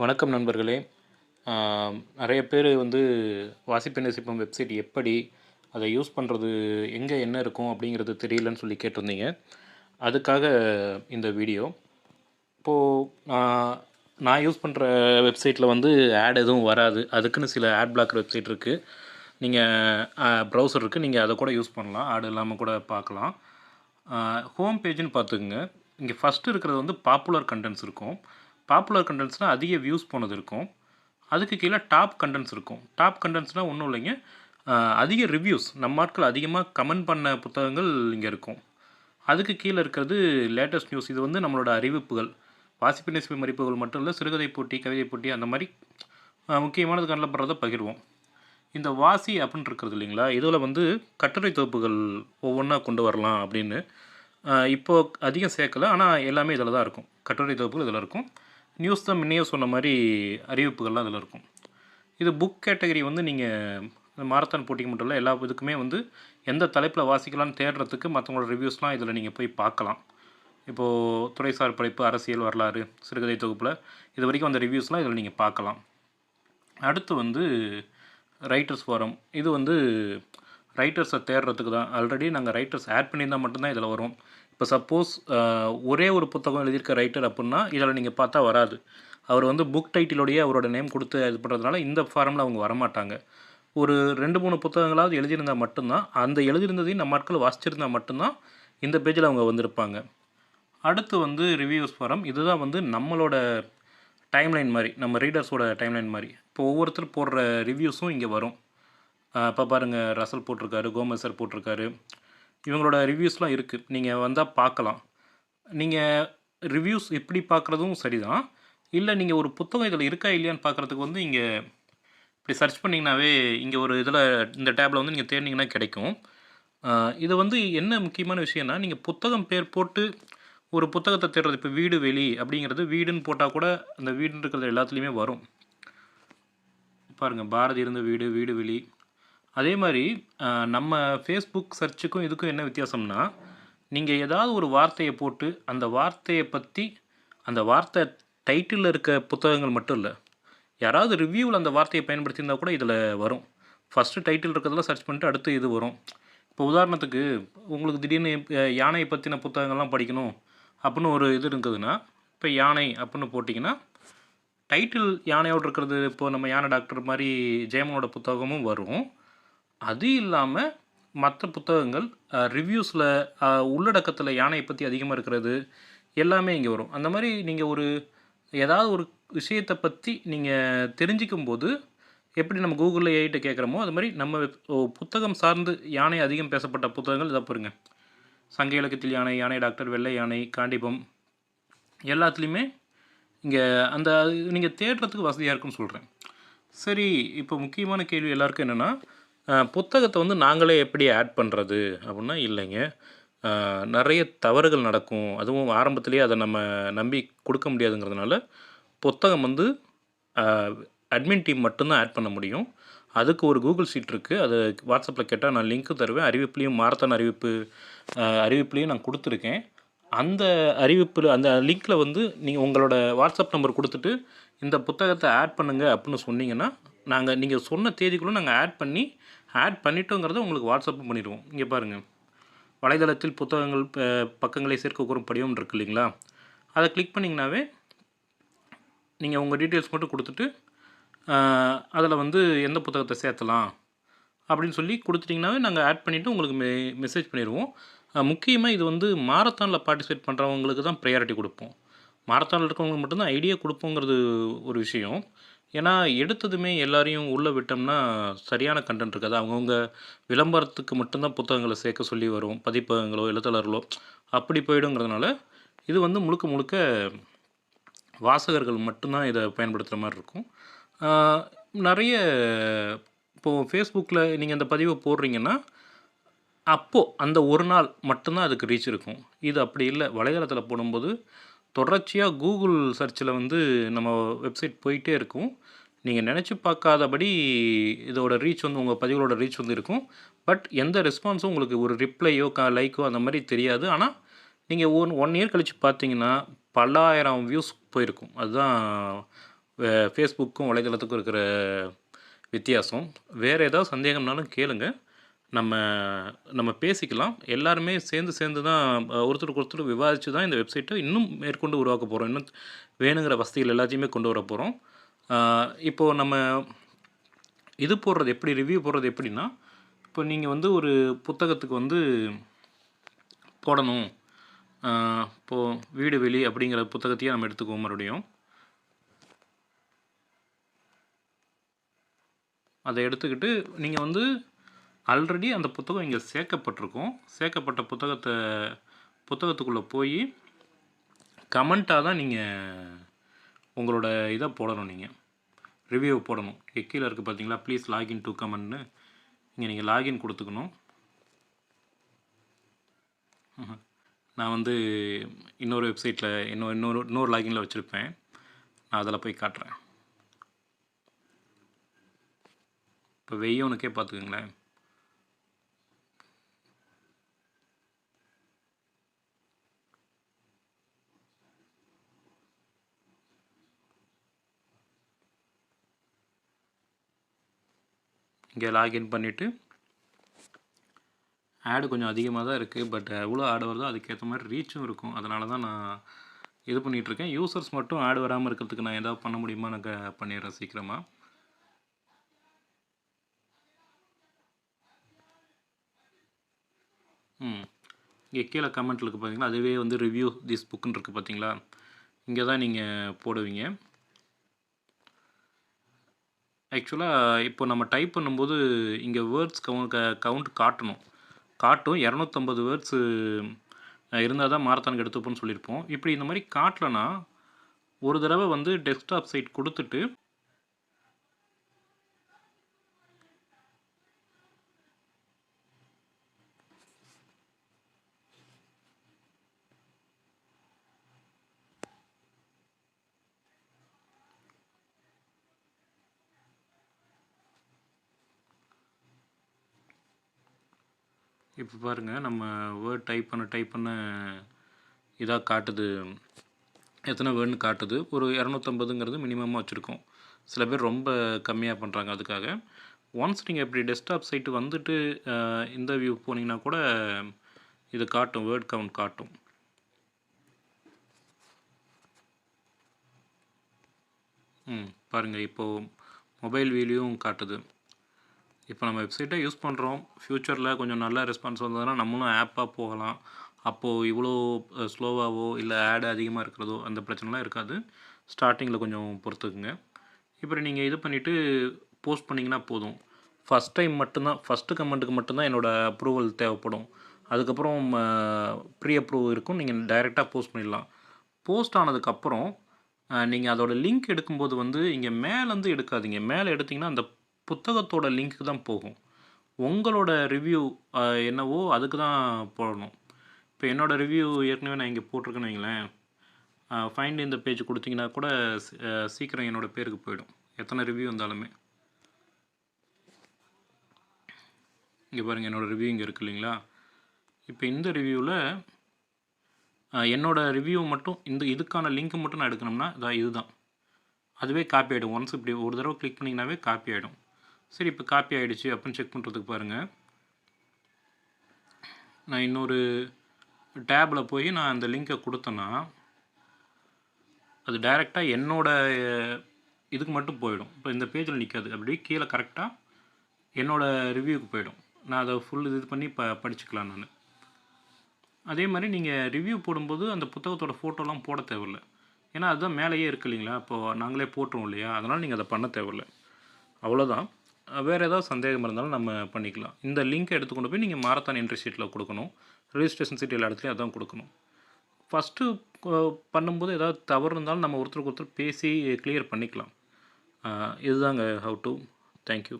வணக்கம் நண்பர்களே. நிறைய பேர் வந்து வாசிப்பு நேசிப்பம் வெப்சைட் எப்படி அதை யூஸ் பண்ணுறது எங்கே என்ன இருக்கும் அப்படிங்கிறது தெரியலன்னு சொல்லி கேட்டிருந்தீங்க. அதுக்காக இந்த வீடியோ. இப்போது நான் நான் யூஸ் பண்ணுற வெப்சைட்டில் வந்து ஆட் எதுவும் வராது. அதுக்குன்னு சில ஆட் பிளாக்கர் வெப்சைட் இருக்குது நீங்கள் ப்ரௌசர் இருக்குது நீங்கள் அதை கூட யூஸ் பண்ணலாம். ஆடு இல்லாமல் கூட பார்க்கலாம். ஹோம் பேஜ்னு பார்த்துக்குங்க. இங்கே ஃபஸ்ட்டு இருக்கிறது வந்து பாப்புலர் கண்டென்ட்ஸ் இருக்கும். பாப்புலர் கண்டென்ட்ஸ்னால் அதிக வியூஸ் போனது இருக்கும். அதுக்கு கீழே டாப் கண்டென்ட்ஸ் இருக்கும். டாப் கண்டென்ட்ஸ்னால் ஒன்றும் இல்லைங்க. அதிக ரிவ்யூஸ் நம்ம ஆட்கள் அதிகமாக கமெண்ட் பண்ண புத்தகங்கள் இங்கே இருக்கும். அதுக்கு கீழே இருக்கிறது லேட்டஸ்ட் நியூஸ் இது வந்து நம்மளோட அறிவிப்புகள். வாசிப்பு நேசிப்பு மதிப்புகள் மட்டும் இல்லை சிறுகதை போட்டி கவிதை போட்டி அந்த மாதிரி முக்கியமானது கண்டப்படுறத பகிர்வோம். இந்த வாசி அப்படின்னு இருக்கிறது இல்லைங்களா? இதில் வந்து கட்டுரை தொகுப்புகள் ஒவ்வொன்றா கொண்டு வரலாம் அப்படின்னு இப்போது அதிகம் சேர்க்கலை. ஆனால் எல்லாமே இதில் தான் இருக்கும். கட்டுரை தொகுப்புகள் இதில் இருக்கும். நியூஸ் தான் முன்னையே சொன்ன மாதிரி அறிவிப்புகள்லாம் அதில் இருக்கும். இது புக் கேட்டகரி வந்து நீங்கள் மாரத்தான் போட்டிக்கு மட்டும் இல்லை எல்லா இதுக்குமே வந்து எந்த தலைப்பில் வாசிக்கலாம்னு தேடுறதுக்கு மற்றவங்களோட ரிவ்யூஸ்லாம் இதில் நீங்கள் போய் பார்க்கலாம். இப்போது துறைசார் படைப்பு அரசியல் வரலாறு சிறுகதை தொகுப்பில் இது வரைக்கும் அந்த ரிவ்யூஸ்லாம் இதில் நீங்கள் பார்க்கலாம். அடுத்து வந்து ரைட்டர்ஸ் ஃபோரம் இது வந்து ரைட்டர்ஸை தேடுறதுக்கு தான். ஆல்ரெடி நாங்கள் ரைட்டர்ஸ் ஆட் பண்ணியிருந்தால் மட்டும்தான் இதில் வரும். இப்போ சப்போஸ் ஒரே ஒரு புத்தகம் எழுதியிருக்க ரைட்டர் அப்படின்னா இதில் நீங்கள் பார்த்தா வராது. அவர் வந்து புக் டைட்டிலோடைய அவரோட நேம் கொடுத்து இது பண்ணுறதுனால இந்த ஃபாரமில் அவங்க வரமாட்டாங்க. ஒரு ரெண்டு மூணு புத்தகங்களாவது எழுதியிருந்தால் மட்டும்தான் அந்த எழுதியிருந்ததையும் நம்ம ஆட்கள் வாசிச்சிருந்தால் மட்டும்தான் இந்த பேஜில் அவங்க வந்திருப்பாங்க. அடுத்து வந்து ரிவ்யூஸ் ஃபாரம் இதுதான் வந்து நம்மளோட டைம்லைன் மாதிரி நம்ம ரீடர்ஸோட டைம்லைன் மாதிரி. இப்போ ஒவ்வொருத்தர் போடுற ரிவ்யூஸும் இங்கே வரும். இப்போ பாருங்கள் ரசல் போட்டிருக்காரு கோமசர் போட்டிருக்காரு. இவங்களோட ரிவ்யூஸ்லாம் இருக்குது நீங்கள் வந்தால் பார்க்கலாம் நீங்கள் ரிவ்யூஸ் எப்படி பார்க்குறதும் சரிதான். இல்லை நீங்கள் ஒரு புத்தகம் இதில் இருக்கா இல்லையான்னு பார்க்குறதுக்கு வந்து இங்கே இப்படி சர்ச் பண்ணிங்கனாவே இங்கே ஒரு இதில் இந்த டேப்பில் வந்து நீங்கள் தேடினீங்கன்னா கிடைக்கும். இது வந்து என்ன முக்கியமான விஷயம்னா நீங்கள் புத்தகம் பேர் போட்டு ஒரு புத்தகத்தை தேடுறது இப்போ வீடு வெளி அப்படிங்கிறது வீடுன்னு போட்டால் கூட அந்த வீடுன்னு இருக்கிறது எல்லாத்துலேயுமே வரும். பாருங்கள் பாரதி இருந்த வீடு வீடு வெளி. அதே மாதிரி நம்ம ஃபேஸ்புக் சர்ச்சுக்கும் இதுக்கும் என்ன வித்தியாசம்னா நீங்கள் ஏதாவது ஒரு வார்த்தையை போட்டு அந்த வார்த்தையை பற்றி அந்த வார்த்தை டைட்டிலில் இருக்க புத்தகங்கள் மட்டும் இல்லை யாராவது ரிவ்யூவில் அந்த வார்த்தையை பயன்படுத்தியிருந்தா கூட இதில் வரும். ஃபஸ்ட்டு டைட்டில் இருக்கிறதெல்லாம் சர்ச் பண்ணிட்டு அடுத்து இது வரும். இப்போ உதாரணத்துக்கு உங்களுக்கு திடீர்னு யானையை பற்றின புத்தகங்கள்லாம் படிக்கணும் அப்படின்னு ஒரு இது இருக்குதுன்னா இப்போ யானை அப்படின்னு போட்டிங்கன்னா டைட்டில் யானையோடு இருக்கிறது இப்போ நம்ம யானை டாக்டர் மாதிரி ஜெயமனோட புத்தகமும் வரும். அது இல்லாமல் மற்ற புத்தகங்கள் ரிவ்யூஸில் உள்ளடக்கத்தில் யானையை பற்றி அதிகமாக இருக்கிறது எல்லாமே இங்கே வரும். அந்த மாதிரி நீங்கள் ஒரு ஏதாவது ஒரு விஷயத்தை பற்றி நீங்கள் தெரிஞ்சிக்கும் போது எப்படி நம்ம கூகுளில் ஏஐட்ட கேட்குறோமோ அது மாதிரி நம்ம ஓ, புத்தகம் சார்ந்து யானை அதிகம் பேசப்பட்ட புத்தகங்கள் இதை பாருங்க. சங்க இலக்கத்தில் யானை யானை டாக்டர் வெள்ளை யானை காண்டிபம் எல்லாத்துலேயுமே இங்கே அந்த நீங்கள் தேடுறதுக்கு வசதியாக இருக்குன்னு சொல்கிறேன் சரி இப்போ முக்கியமான கேள்வி எல்லாருக்கும் என்னென்னா புத்தகத்தை வந்து நாங்களே எப்படி ஆட் பண்ணுறது அப்படின்னா இல்லைங்க. நிறைய தவறுகள் நடக்கும். அதுவும் ஆரம்பத்திலேயே அதை நம்ம நம்பி கொடுக்க முடியாதுங்கிறதுனால புத்தகம் வந்து அட்மின் டீம் மட்டும்தான் ஆட் பண்ண முடியும். அதுக்கு ஒரு கூகுள் சீட் இருக்குது அது வாட்ஸ்அப்பில் கேட்டால் நான் லிங்க்கு தருவேன். அறிவிப்புலேயும் மாரத்தான் அறிவிப்பு அறிவிப்புலேயும் நான் கொடுத்துருக்கேன். அந்த அறிவிப்பில் அந்த லிங்க்கில் வந்து நீங்கள் உங்களோட வாட்ஸ்அப் நம்பர் கொடுத்துட்டு இந்த புத்தகத்தை ஆட் பண்ணுங்கள் அப்படின்னு சொன்னீங்கன்னா நாங்கள் நீங்கள் சொன்ன தேதிக்குள்ளே நாங்கள் ஆட் பண்ணி ஆட் பண்ணிட்டோங்கிறத உங்களுக்கு வாட்ஸ்அப் பண்ணிடுவோம். இங்கே பாருங்கள் வலைதளத்தில் புத்தகங்கள் பக்கங்களை சேர்க்க கூறும் படிவம் இருக்கு இல்லைங்களா? அதை கிளிக் பண்ணிங்கனாவே நீங்கள் உங்கள் டீட்டெயில்ஸ் மட்டும் கொடுத்துட்டு அதில் வந்து எந்த புத்தகத்தை சேர்த்தலாம் அப்படின்னு சொல்லி கொடுத்துட்டிங்கனாவே நாங்கள் ஆட் பண்ணிவிட்டு உங்களுக்கு மெ மெசேஜ் பண்ணிடுவோம். முக்கியமாக இது வந்து மாரத்தானில் பார்ட்டிசிபேட் பண்ணுறவங்களுக்கு தான் ப்ரையாரிட்டி கொடுப்போம். மாரத்தானில் இருக்கவங்களுக்கு மட்டும்தான் ஐடியா கொடுப்போங்கிறது ஒரு விஷயம். ஏன்னா எடுத்ததுமே எல்லாரையும் உள்ளே விட்டோம்னா சரியான கண்டென்ட் இருக்காது. அவங்கவுங்க விளம்பரத்துக்கு மட்டும்தான் புத்தகங்களை சேர்க்க சொல்லி வரும். பதிப்பகங்களோ எழுத்தாளர்களோ அப்படி போயிடுங்கிறதுனால இது வந்து முழுக்க முழுக்க வாசகர்கள் மட்டும்தான் இதை பயன்படுத்துகிற மாதிரி இருக்கும். நிறைய இப்போது ஃபேஸ்புக்கில் நீங்கள் அந்த பதிவை போடுறீங்கன்னா அப்போது அந்த ஒரு நாள் மட்டும்தான் அதுக்கு ரீச் இருக்கும். இது அப்படி இல்லை. வலைதளத்தில் போடும்போது தொடர்ச்சியாக கூகுள் சர்ச்சில் வந்து நம்ம வெப்சைட் போயிட்டே இருக்கும். நீங்கள் நினச்சி பார்க்காதபடி இதோட ரீச் வந்து உங்கள் பதிவுகளோட ரீச் வந்து இருக்கும். பட் எந்த ரெஸ்பான்ஸும் உங்களுக்கு ஒரு ரிப்ளையோ க லைக்கோ அந்த மாதிரி தெரியாது. ஆனால் நீங்கள் ஒன் ஒன் இயர் கழித்து பார்த்தீங்கன்னா பல்லாயிரம் வியூஸ் போயிருக்கும். அதுதான் ஃபேஸ்புக்கும் வலைதளத்துக்கும் இருக்கிற வித்தியாசம். வேறு ஏதாவது சந்தேகம்னாலும் கேளுங்கள் நம்ம நம்ம பேசிக்கலாம். எல்லாருமே சேர்ந்து சேர்ந்து தான் ஒருத்தருக்கு ஒருத்தர் விவாதித்து தான் இந்த வெப்சைட்டை இன்னும் மேற்கொண்டு உருவாக்க போகிறோம் இன்னும் வேணுங்கிற வசதிகள் எல்லாத்தையுமே கொண்டு வர போகிறோம் இப்போது நம்ம இது போடுறது எப்படி ரிவ்யூ போடுறது எப்படின்னா இப்போ நீங்கள் வந்து ஒரு புத்தகத்துக்கு வந்து போடணும். இப்போது வீடு வெளி அப்படிங்கிற புத்தகத்தையே நம்ம எடுத்துக்குவோம் மறுபடியும். அதை எடுத்துக்கிட்டு நீங்கள் வந்து ஆல்ரெடி அந்த புத்தகம் இங்கே சேர்க்கப்பட்டிருக்கும். சேர்க்கப்பட்ட புத்தகத்தை புத்தகத்துக்குள்ளே போய் கமெண்ட்டாக தான் நீங்கள் உங்களோட இதை போடணும் நீங்கள் ரிவ்யூ போடணும். இங்கே கீழே இருக்குது பார்த்தீங்களா ப்ளீஸ் லாகின் டு கமெண்ட்னு இங்கே நீங்கள் லாகின் கொடுத்துக்கணும். நான் வந்து இன்னொரு வெப்சைட்டில் இன்னொரு இன்னொரு இன்னொரு லாகினில் வச்சுருப்பேன். நான் அதில் போய் காட்டுறேன். இப்போ வெய்யோனுக்கே பார்த்துக்குங்களேன் இங்கே லாகின் பண்ணிவிட்டு ஆடு கொஞ்சம் அதிகமாக தான் இருக்குது பட் எவ்வளோ ஆடு வருதோ அதுக்கேற்ற மாதிரி ரீச்சும் இருக்கும். அதனால தான் நான் இது பண்ணிகிட்ருக்கேன் யூசர்ஸ் மட்டும் ஆடு வராமல் இருக்கிறதுக்கு நான் ஏதாவது பண்ண முடியுமா? நான் பண்ணிடுறேன் சீக்கிரமாக ம். இங்கே கீழே கமெண்ட் இருக்குது பார்த்தீங்களா அதுவே வந்து ரிவ்யூ திஸ் புக்குன்னு இருக்குது பார்த்தீங்களா இங்கே தான் நீங்கள் போடுவீங்க. ஆக்சுவலாக இப்போ நம்ம டைப் பண்ணும்போது இங்கே வேர்ட்ஸ் கவுண்ட் கவுண்ட் காட்டணும். காட்டும் இரநூத்தம்பது வேர்ட்ஸு இருந்தால் தான் மாரத்தானுக்கு எடுத்துப்போம்னு சொல்லியிருப்போம். இப்படி இந்த மாதிரி காட்டலனா ஒரு தடவை வந்து டெஸ்க்டாப் சைட் கொடுத்துட்டு இப்போ பாருங்கள் நம்ம வேர்ட் டைப் பண்ண டைப் பண்ண இதாக காட்டுது. எத்தனை வேர்டுன்னு காட்டுது. ஒரு இரநூத்தம்பதுங்கிறது மினிமமாக வச்சுருக்கோம். சில பேர் ரொம்ப கம்மியாக பண்ணுறாங்க அதுக்காக. ஒன்ஸ் நீங்கள் இப்படி டெஸ்க்டாப் சைட்டு வந்துட்டு இந்த வியூ போனீங்கன்னா கூட இது காட்டும் வேர்ட் கவுண்ட் காட்டும். ம் பாருங்கள் இப்போது மொபைல் வியூலையும் காட்டுது. இப்போ நம்ம வெப்சைட்டை யூஸ் பண்ணுறோம் ஃப்யூச்சரில் கொஞ்சம் நல்ல ரெஸ்பான்ஸ் வந்ததுன்னா நம்மளும் ஆப்பாக போகலாம். அப்போது இவ்வளோ ஸ்லோவாகவோ இல்லை ஆடு அதிகமாக இருக்கிறதோ அந்த பிரச்சனைலாம் இருக்காது. ஸ்டார்டிங்கில் கொஞ்சம் பொறுத்துக்குங்க. இப்போ நீங்கள் இது பண்ணிவிட்டு போஸ்ட் பண்ணிங்கன்னா போதும். ஃபஸ்ட் டைம் மட்டும்தான் ஃபஸ்ட்டு கமெண்ட்டுக்கு மட்டும்தான் என்னோடய அப்ரூவல் தேவைப்படும். அதுக்கப்புறம் ப்ரீ அப்ரூவ் இருக்கும். நீங்கள் டைரெக்டாக போஸ்ட் பண்ணிடலாம். போஸ்ட் ஆனதுக்கப்புறம் நீங்கள் அதோட லிங்க் எடுக்கும்போது வந்து இங்கே மேலேருந்து எடுக்காதீங்க. மேலே எடுத்திங்கன்னா அந்த புத்தகத்தோட லிங்க்கு தான் போகும். உங்களோட ரிவ்யூ என்னவோ அதுக்கு தான் போடணும். இப்போ என்னோடய ரிவ்யூ ஏற்கனவே நான் இங்கே போட்டிருக்கேன்னு வைங்களேன். ஃபைண்ட் இந்த பேஜ் கொடுத்தீங்கன்னா கூட சீக்கிரம் என்னோட பேருக்கு போயிடும். எத்தனை ரிவ்யூ வந்தாலுமே. இங்கே பாருங்கள் என்னோடய ரிவ்யூ இங்கே இருக்கு இல்லைங்களா? இப்போ இந்த ரிவ்யூவில் என்னோடய ரிவ்யூ மட்டும் இந்த இதுக்கான லிங்க் மட்டும் நான் எடுக்கணும்னா இதான் இதுதான். அதுவே காப்பி ஆகிடும் ஒன்ஸ் இப்படி ஒரு தடவை கிளிக் பண்ணிங்கனாவே காப்பி ஆகிடும் சரி இப்போ காப்பி ஆகிடுச்சு அப்படின்னு செக் பண்ணுறதுக்கு பாருங்கள் நான் இன்னொரு டேபில் போய் நான் அந்த லிங்கை கொடுத்தேன்னா அது டைரெக்டாக என்னோடய இதுக்கு மட்டும் போயிடும். இப்போ இந்த பேஜில் நிற்காது அப்படியே கீழே கரெக்டாக என்னோடய ரிவ்யூக்கு போயிடும். நான் அதை ஃபுல் இது பண்ணி ப படிச்சுக்கலாம் நான். அதே மாதிரி நீங்கள் ரிவ்யூ போடும்போது அந்த புத்தகத்தோட ஃபோட்டோலாம் போட தேவையில்லை. ஏன்னா அதுதான் மேலேயே இருக்கு இல்லைங்களா? அப்போது நாங்களே போட்டுருவோம் இல்லையா? அதனால் நீங்கள் அதை பண்ண தேவையில்ல. அவ்வளோதான் வேறு ஏதாவது சந்தேகம் இருந்தாலும் நம்ம பண்ணிக்கலாம். இந்த லிங்க்கை எடுத்துக்கொண்டு போய் நீங்கள் மாரத்தான் என்ட்ரி ஷீட்டில் கொடுக்கணும். ரெஜிஸ்ட்ரேஷன் சீட் எல்லா இடத்துலையும் அதான் கொடுக்கணும். ஃபஸ்ட்டு பண்ணும்போது ஏதாவது தவறு இருந்தாலும் நம்ம ஒருத்தருக்கு ஒருத்தர் பேசி கிளியர் பண்ணிக்கலாம். இதுதாங்க ஹவு டு தேங்க்யூ